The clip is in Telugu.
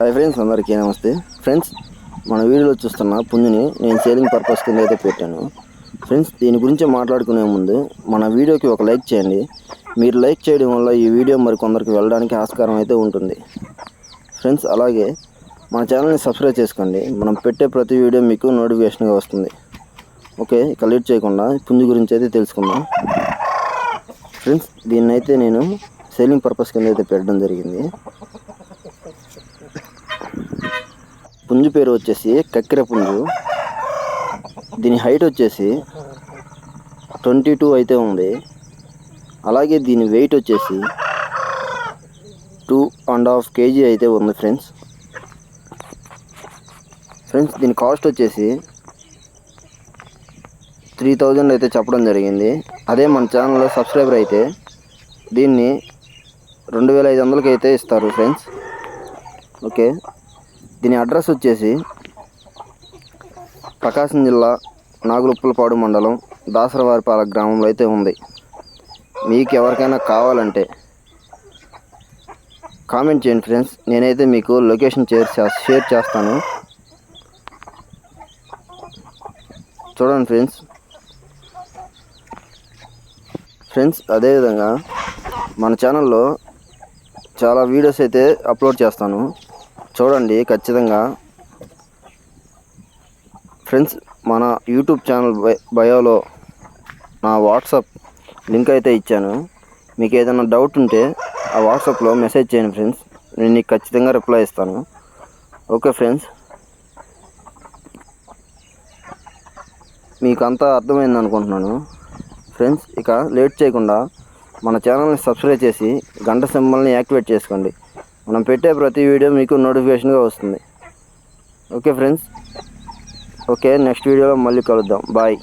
హాయ్ ఫ్రెండ్స్ అందరికీ నమస్తే. ఫ్రెండ్స్ మన వీడియోలో చూస్తున్న పుంజుని నేను సేలింగ్ పర్పస్ కింద అయితే పెట్టాను. ఫ్రెండ్స్ దీని గురించి మాట్లాడుకునే ముందు మన వీడియోకి ఒక లైక్ చేయండి. మీరు లైక్ చేయడం వల్ల ఈ వీడియో మరి కొందరికి వెళ్ళడానికి ఆస్కారం అయితే ఉంటుంది. ఫ్రెండ్స్ అలాగే మన ఛానల్ని సబ్స్క్రైబ్ చేసుకోండి. మనం పెట్టే ప్రతి వీడియో మీకు నోటిఫికేషన్గా వస్తుంది. ఓకే ఇక లేట్ చేయకుండా పుంజు గురించి అయితే తెలుసుకుందాం. ఫ్రెండ్స్ దీన్నైతే నేను సేలింగ్ పర్పస్ కింద అయితే పెట్టడం జరిగింది. పుంజు పేరు వచ్చేసి కక్కెర పుంజు. దీని హైట్ వచ్చేసి ట్వంటీ టూ అయితే ఉంది. అలాగే దీని వెయిట్ వచ్చేసి టూ అండ్ హాఫ్ కేజీ అయితే ఉంది ఫ్రెండ్స్. ఫ్రెండ్స్ దీని కాస్ట్ వచ్చేసి త్రీ థౌజండ్ అయితే చెప్పడం జరిగింది. అదే మన ఛానల్లో సబ్స్క్రైబర్ అయితే దీన్ని రెండు వేల ఐదు వందలకి అయితే ఇస్తారు ఫ్రెండ్స్. ఓకే. దీని అడ్రస్ వచ్చేసి ప్రకాశం జిల్లా నాగులుప్పలపాడు మండలం దాసరవారిపాల గ్రామంలో అయితే ఉంది. మీకు ఎవరికైనా కావాలంటే కామెంట్ చేయండి ఫ్రెండ్స్. నేనైతే మీకు లొకేషన్ షేర్ షేర్ చేస్తాను. చూడండి ఫ్రెండ్స్. ఫ్రెండ్స్ అదేవిధంగా మన ఛానల్లో చాలా వీడియోస్ అయితే అప్లోడ్ చేస్తాను. చూడండి ఖచ్చితంగా. ఫ్రెండ్స్ మన యూట్యూబ్ ఛానల్ బయోలో నా వాట్సాప్ లింక్ అయితే ఇచ్చాను. మీకు ఏదైనా డౌట్ ఉంటే ఆ వాట్సాప్లో మెసేజ్ చేయండి ఫ్రెండ్స్. నేను నీకు ఖచ్చితంగా రిప్లై ఇస్తాను. Okay friends. మీకు అంతా అర్థమైంది అనుకుంటున్నాను. ఫ్రెండ్స్ ఇక లేట్ చేయకుండా మన ఛానల్ని సబ్స్క్రైబ్ చేసి గంట సింబల్ని యాక్టివేట్ చేసుకోండి. మనం పెట్టే ప్రతి వీడియో మీకు నోటిఫికేషన్గా వస్తుంది. Okay friends. ఓకే నెక్స్ట్ వీడియోలో మళ్ళీ కలుద్దాం. బాయ్.